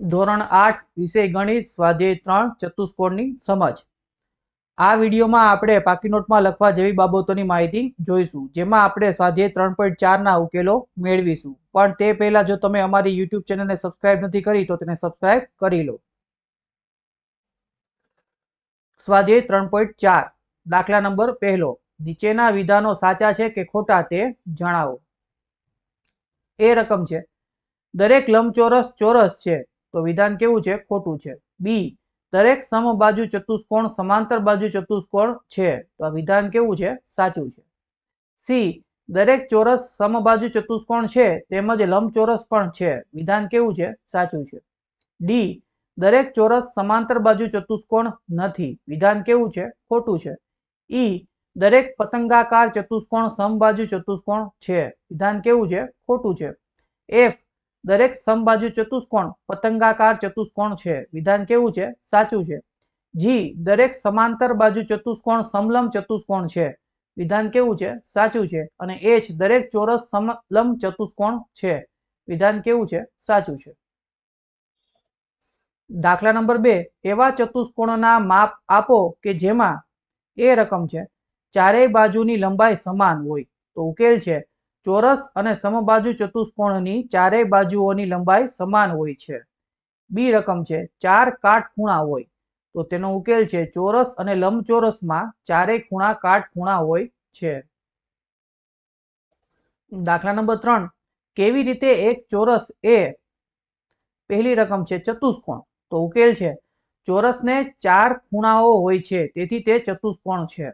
ધોરણ આઠ, વિષય ગણિત, સ્વાધ્યાય ત્રણ, ચતુષ્કોણની સમજ. આ વિડીયોમાં આપણે પાકી નોટમાં લખવા જેવી બાબતોની માહિતી જોઈશું, જેમાં આપણે સ્વાધ્યાય ત્રણ પોઈન્ટ ચારના ઉકેલો મેળવીશું. પણ તે પહેલાં જો તમે અમારી યુટ્યુબ ચેનલને સબસ્ક્રાઇબ નથી કરી, તો તેને સબસ્ક્રાઇબ કરી લો. સ્વાધ્યાય ત્રણ પોઈન્ટ ચાર, દાખલા નંબર પહેલો. નીચેના વિધાનો સાચા છે કે ખોટા તે જણાવો. એ રકમ છે. દરેક લંબચોરસ ચોરસ છે. તો વિધાન કેવું છે? ખોટું છે. બી, દરેક સમબાજુ ચતુષ્કોણ સમાંતર બાજુ ચતુષ્કોણ છે. તો આ વિધાન કેવું છે? સાચું છે. સી, દરેક ચોરસ સમબાજુ ચતુષ્કોણ છે, તેમજ લંબચોરસ પણ છે. વિધાન કેવું છે? સાચું છે. ડી, દરેક ચોરસ સમાંતર બાજુ ચતુષ્કોણ નથી. વિધાન કેવું છે? ખોટું છે. ઈ, દરેક પતંગાકાર ચતુષ્કોણ સમબાજુ ચતુષ્કોણ છે. વિધાન કેવું છે? ખોટું છે. એફ દરેક સમબાજુ ચતુષ્કોણ, પતંગાકાર ચતુષ્કોણ છે. વિધાન કેવું છે? સાચું છે. જી, દરેક સમાંતર બાજુ ચતુષ્કોણ, સમલંબ ચતુષ્કોણ છે. વિધાન કેવું છે? સાચું છે. અને એચ દરેક ચોરસ સમલંબ ચતુષ્કોણ છે. વિધાન કેવું છે? સાચું છે. દાખલા નંબર બે, એવા ચતુષ્કોણના માપ આપો કે જેમાં એ રકમ છે, ચારેય બાજુની લંબાઈ સમાન હોય. તો ઉકેલ છે. ચોરસ અને સમબાજુ ચતુષ્કોણની ચારેય બાજુઓની લંબાઈ સમાન હોય છે. બી રકમ છે, ચાર કાટખૂણા હોય. તો તેનો ઉકેલ છે, ચોરસ અને લંબચોરસમાં ચારેય ખૂણા કાટખૂણા હોય છે. દાખલા નંબર ત્રણ, કેવી રીતે એક ચોરસ એ પહેલી રકમ છે, ચતુષ્કોણ? તો ઉકેલ છે, ચોરસને ચાર ખૂણાઓ હોય છે, તેથી તે ચતુષ્કોણ છે.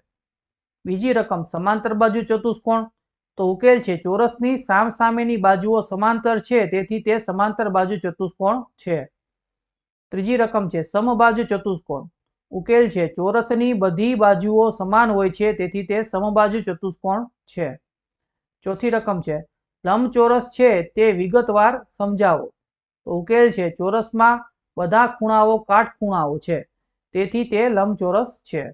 બીજી રકમ, સમાંતર બાજુ ચતુષ્કોણ તો ઉકેલ છે, ચોરસની સામસામેની બાજુઓ સમાંતર છે, તેથી તે સમાંતર બાજુ ચતુષ્કોણ છે. ત્રીજી રકમ છે, સમબાજુ ચતુષ્કોણ. ઉકેલ છે, ચોરસની બધી બાજુઓ સમાન હોય છે, તેથી તે સમબાજુ ચતુષ્કોણ છે. ચોથી રકમ છે, લંબચોરસ છે, તે વિગતવાર સમજાવો. તો ઉકેલ છે, ચોરસમાં બધા ખૂણાઓ કાટખૂણાઓ છે, તેથી તે લંબચોરસ છે.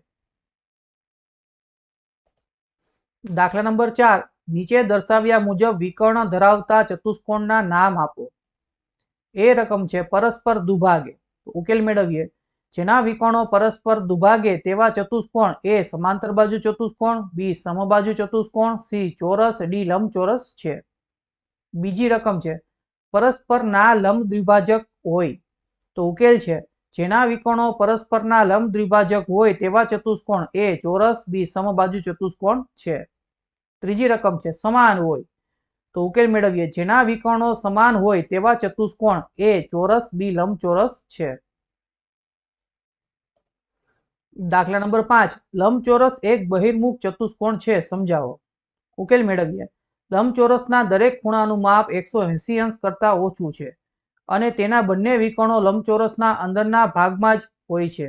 દાખલા નંબર ચાર નીચે દર્શાવ્યા મુજબ વિકર્ણ ધરાવતા ચતુષ્કોણના નામ આપો. એ રકમ છે પરસ્પર દુભાગે. ઉકેલ મેળવીએ. જેના વિકર્ણો પરસ્પર દુભાગે તેવા ચતુષ્કોણ એ સમાંતર બાજુ ચતુષ્કોણ, બી સમબાજુ ચતુષ્કોણ, સી ચોરસ, ડી લંબચોરસ છે. બીજી રકમ છે પરસ્પર ના લંબ દ્વિભાજક હોય. તો ઉકેલ છે જેના વિકર્ણો પરસ્પરના લંબ દ્વિભાજક હોય તેવા ચતુષ્કોણ એ ચોરસ, બી સમબાજુ ચતુષ્કોણ છે. ત્રીજી રકમ છે, સમાન હોય. તો ઉકેલ મેળવીએ. જેના વિકર્ણો સમાન હોય તેવા ચતુષ્કોણ એ ચોરસ બી લંબચોરસ છે. દાખલા નંબર પાંચ. લંબચોરસ એક બહિર્મુખ ચતુષ્કોણ છે, સમજાવો. ઉકેલ મેળવીએ. લંબચોરસના દરેક ખૂણાનું માપ એકસો એંસી અંશ કરતા ઓછું છે અને તેના બંને વિકર્ણો લંબચોરસના અંદરના ભાગમાં જ હોય છે.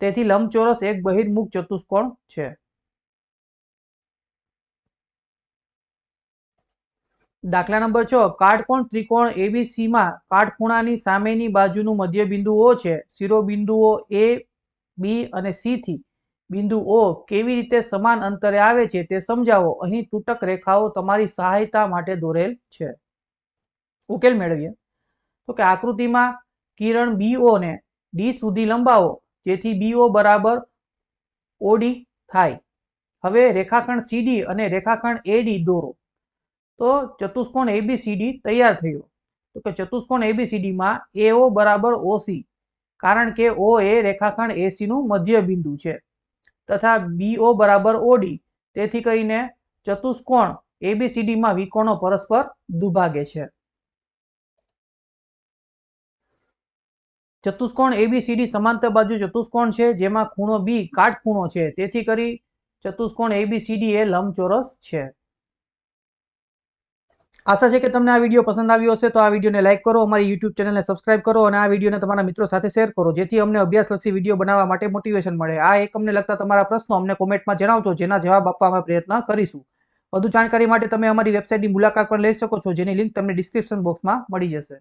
તેથી લંબચોરસ એક બહિર્મુખ ચતુષ્કોણ છે. દાખલા નંબર છ, કાટકોણ ત્રિકોણ એબીસી માં કાટખૂણાની સામેની બાજુનું મધ્ય બિંદુઓ છે. શિરોબિંદુઓ એ, બી અને સી થી બિંદુ ઓ કેવી રીતે સમાન અંતરે આવે છે તે સમજાવો. અહીં તૂટક રેખાઓ તમારી સહાયતા માટે દોરેલ છે. ઉકેલ મેળવીએ. તો કે આકૃતિમાં કિરણ બીઓ ને ડી સુધી લંબાવો, જેથી બીઓ બરાબર ઓડી થાય. હવે રેખાખંડ સીડી અને રેખાખંડ એડી દોરો. તો ચતુષ્કોણ એબીસીડી તૈયાર થયો. તો કે ચતુષ્કોણ એબીસીડીમાં એઓ બરાબર ઓસી કારણ કે ઓ એ રેખાખંડ એસીનું મધ્ય બિંદુ છે. તથા બીઓ બરાબર ઓડી તેથી કરીને ચતુષ્કોણ એબીસીડીમાં વિકોણો પરસ્પર દુભાગે છે. ચતુષ્કોણ એબીસીડી સમાંતર બાજુ ચતુષ્કોણ છે, જેમાં ખૂણો બી કાટખૂણો છે, તેથી કરી ચતુષ્કોણ એબીસીડી એ લંબચોરસ છે. આશા છે કે તમને આ વીડિયો પસંદ આવ્યો હશે, તો આ વિડીયોને લાઇક કરો, અમારી યુટ્યુબ ચેનલને સબસ્ક્રાઇબ કરો અને આ વિડીયોને તમારા મિત્રો સાથે શેર કરો, જેથી અમને અભ્યાસલક્ષી વીડિયો બનાવવા માટે મોટિવેશન મળે. આ એક અમને લગતા તમારા પ્રશ્નો અમને કોમેન્ટમાં જણાવજો, જેના જવાબ આપવા પ્રયત્ન કરીશું. વધુ જાણકારી માટે તમે અમારી વેબસાઇટની મુલાકાત પણ લઈ શકો છો, જેની લિંક તમને ડિસ્ક્રિપ્શન બોક્સમાં મળી જશે.